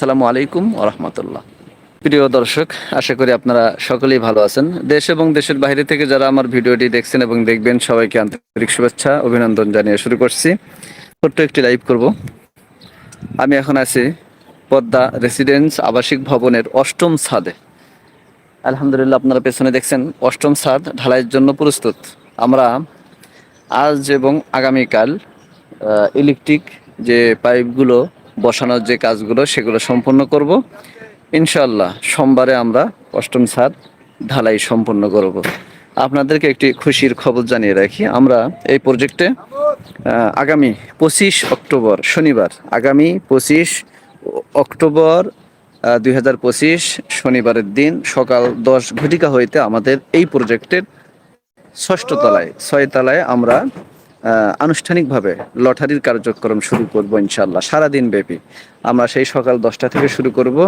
আসসালামু আলাইকুম রহমতুল্লাহ। প্রিয় দর্শক, আশা করি আপনারা সকলেই ভালো আছেন। দেশ এবং দেশের বাইরে থেকে যারা আমার ভিডিওটি দেখছেন এবং দেখবেন, সবাইকে আন্তরিক শুভেচ্ছা, অভিনন্দন জানিয়ে শুরু করছি। ছোট্ট একটি লাইভ করব। আমি এখন আছি পদ্মা রেসিডেন্স আবাসিক ভবনের অষ্টম ছাদে। আলহামদুলিল্লাহ, আপনারা পেছনে দেখছেন অষ্টম ছাদ ঢালাইয়ের জন্য প্রস্তুত। আমরা আজ এবং আগামীকাল ইলেকট্রিক যে পাইপগুলো বসানোর যে কাজগুলো, সেগুলো সম্পন্ন করব। ইনশাল্লাহ সোমবারে আমরা অষ্টম ছাদ ঢালাই সম্পন্ন করব। আপনাদেরকে একটি খুশির খবর জানিয়ে রাখি। আমরা এই প্রজেক্টে আগামী পঁচিশ অক্টোবর, শনিবার, আগামী পঁচিশ অক্টোবর দুই হাজার পঁচিশ শনিবারের দিন সকাল দশ ঘটিকা হইতে আমাদের এই প্রজেক্টের ষষ্ঠ তলায়, ছয় তলায় আমরা আনুষ্ঠানিকভাবে লটারির কার্যক্রম শুরু করব ইনশাল্লাহ সারাদিন ব্যাপী। আমরা সেই সকাল দশটা থেকে শুরু করব।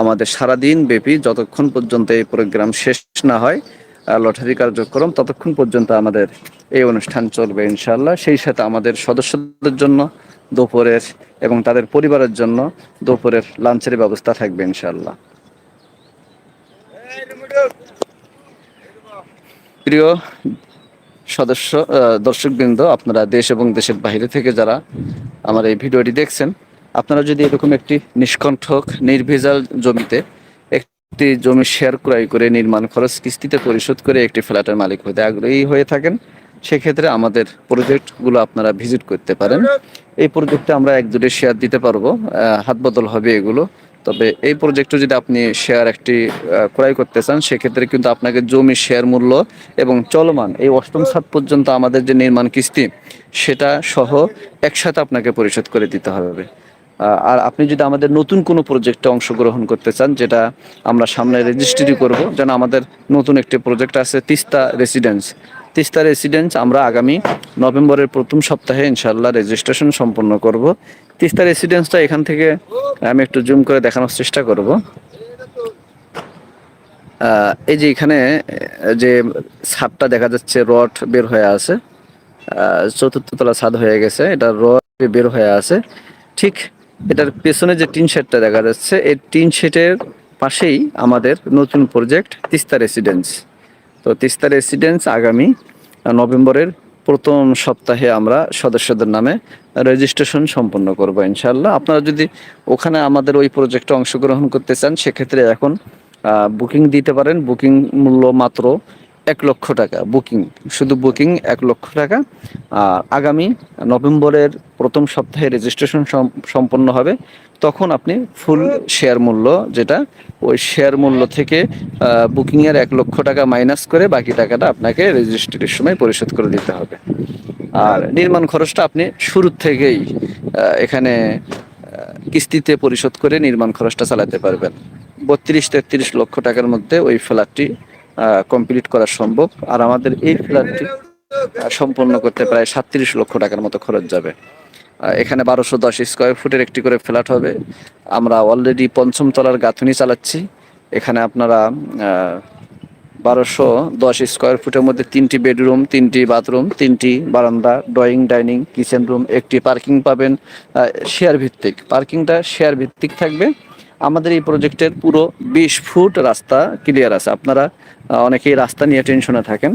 আমাদের সারাদিন ব্যাপী, যতক্ষণ পর্যন্ত এই প্রোগ্রাম শেষ না হয় লটারি কার্যক্রম, ততক্ষণ পর্যন্ত আমাদের এই অনুষ্ঠান চলবে ইনশাল্লাহ সেই সাথে আমাদের সদস্যদের জন্য, দুপুরের এবং তাদের পরিবারের জন্য দুপুরের লাঞ্চের ব্যবস্থা থাকবে ইনশাল্লাহ প্রিয় সদস্য দর্শকবৃন্দ, আপনারা দেশ এবং দেশের বাইরে থেকে যারা আমার এই ভিডিওটি দেখছেন, আপনারা যদি এরকম একটি নিষ্কণ্ঠক, নির্ভেজাল জমিতে একটি জমি শেয়ার ক্রয় করে নির্মাণ খরচ কিস্তিতে পরিশোধ করে একটি ফ্ল্যাটের মালিক হতে আগ্রহী হয়ে থাকেন, সেক্ষেত্রে আমাদের প্রজেক্টগুলো আপনারা ভিজিট করতে পারেন। এই প্রজেক্টে আমরা এক একজোটে শেয়ার দিতে পারব হাত বদল হবে এগুলো। তবে এই প্রজেক্টে যদি আপনি শেয়ার একটি ক্রয় করতে চান, সেক্ষেত্রে কিন্তু আপনাকে জমি শেয়ার মূল্য এবং চলমান এই অষ্টম সাত পর্যন্ত আমাদের যে নির্মাণ কিস্তি, সেটা সহ একসাথে আপনাকে পরিশোধ করে দিতে হবে। আর আপনি যদি আমাদের নতুন কোনো প্রজেক্টে অংশগ্রহণ করতে চান, যেটা আমরা সামনে রেজিস্ট্রি করব, যেন আমাদের নতুন একটি প্রজেক্ট আছে, তিস্তা রেসিডেন্স তিস্তা রেসিডেন্স আমরা আগামী নভেম্বরের প্রথম সপ্তাহে ইনশাল্লাহ রেজিস্ট্রেশন সম্পন্ন করব। তিস্তা রেসিডেন্সটা এখান থেকে আমি একটু জুম করে দেখানোর চেষ্টা করব। এই যে এখানে যে ছাদটা দেখা যাচ্ছে রড বের হয়ে আছে চতুর্থ তলা ছাদ হয়ে গেছে, এটা রড বের হয়ে আছে। ঠিক এটার পেছনে যে টিন শেডটা দেখা যাচ্ছে, এই টিন শেডের পাশেই আমাদের নতুন প্রজেক্ট তিস্তা রেসিডেন্স তো তিস্তা রেসিডেন্স আগামী নভেম্বরের প্রথম সপ্তাহে আমরা সদস্যদের নামে রেজিস্ট্রেশন সম্পন্ন করব ইনশাল্লাহ আপনারা যদি ওখানে আমাদের ওই প্রজেক্টে অংশগ্রহণ করতে চান, সেক্ষেত্রে এখন বুকিং দিতে পারেন। বুকিং মূল্য মাত্র এক লক্ষ টাকা বুকিং, শুধু বুকিং এক লক্ষ টাকা। আর আগামী নভেম্বরের প্রথম সপ্তাহে রেজিস্ট্রেশন সম্পন্ন হবে, তখন আপনি ফুল শেয়ার মূল্য যেটা, ওই শেয়ার মূল্য থেকে বুকিংয়ের এক লক্ষ টাকা মাইনাস করে বাকি টাকাটা আপনাকে রেজিস্ট্রির সময় পরিশোধ করে দিতে হবে। আর নির্মাণ খরচটা আপনি শুরুর থেকেই এখানে কিস্তিতে পরিশোধ করে নির্মাণ খরচটা চালাতে পারবেন। বত্রিশ তেত্রিশ লক্ষ টাকার মধ্যে ওই ফ্ল্যাটটি কমপ্লিট করা সম্ভব। আর আমাদের এই ফ্ল্যাটটি সম্পন্ন করতে প্রায় সাতত্রিশ লক্ষ টাকার মতো খরচ যাবে। এখানে বারোশো দশ স্কোয়ার ফুটের একটি করে ফ্ল্যাট হবে। আমরা অলরেডি পঞ্চম তলার গাঁথুনি চালাচ্ছি। এখানে আপনারা বারোশো দশ স্কোয়ার ফুটের মধ্যে তিনটি বেডরুম তিনটি বাথরুম তিনটি বারান্দা ড্রয়িং ডাইনিং কিচেন রুম একটি পার্কিং পাবেন। শেয়ার ভিত্তিক। পার্কিংটা শেয়ার ভিত্তিক থাকবে। আমাদের এই প্রজেক্টের পুরো বিশ ফুট রাস্তা ক্লিয়ার আছে। আপনারা অনেকেই রাস্তা নিয়ে টেনশনে থাকেন।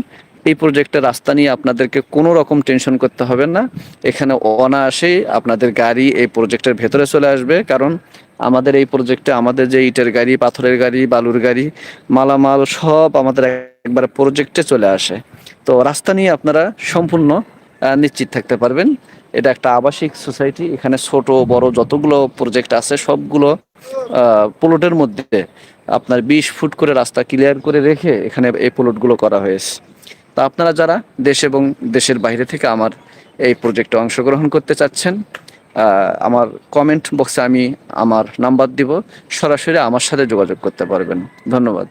এই প্রজেক্টের রাস্তা নিয়ে আপনাদেরকে কোনো রকম টেনশন করতে হবে না। এখানে অনায়াসেই আপনাদের গাড়ি এই প্রজেক্টের ভেতরে চলে আসবে। কারণ আমাদের এই প্রজেক্টে আমাদের যে ইটের গাড়ি, পাথরের গাড়ি, বালুর গাড়ি, মালামাল সব আমাদের একবার প্রজেক্টে চলে আসে। তো রাস্তা নিয়ে আপনারা সম্পূর্ণ নিশ্চিত থাকতে পারবেন। এটা একটা আবাসিক সোসাইটি, এখানে ছোট, বড় যতগুলো প্রজেক্ট আছে, সবগুলো প্লটের মধ্যে আপনার বিশ ফুট করে রাস্তা ক্লিয়ার করে রেখে এখানে এই প্লটগুলো করা হয়েছে। তা আপনারা যারা দেশ এবং দেশের বাইরে থেকে আমার এই প্রজেক্টে অংশগ্রহণ করতে চাচ্ছেন আমার কমেন্ট বক্সে আমি আমার নাম্বার দিব। সরাসরি আমার সাথে যোগাযোগ করতে পারবেন। ধন্যবাদ।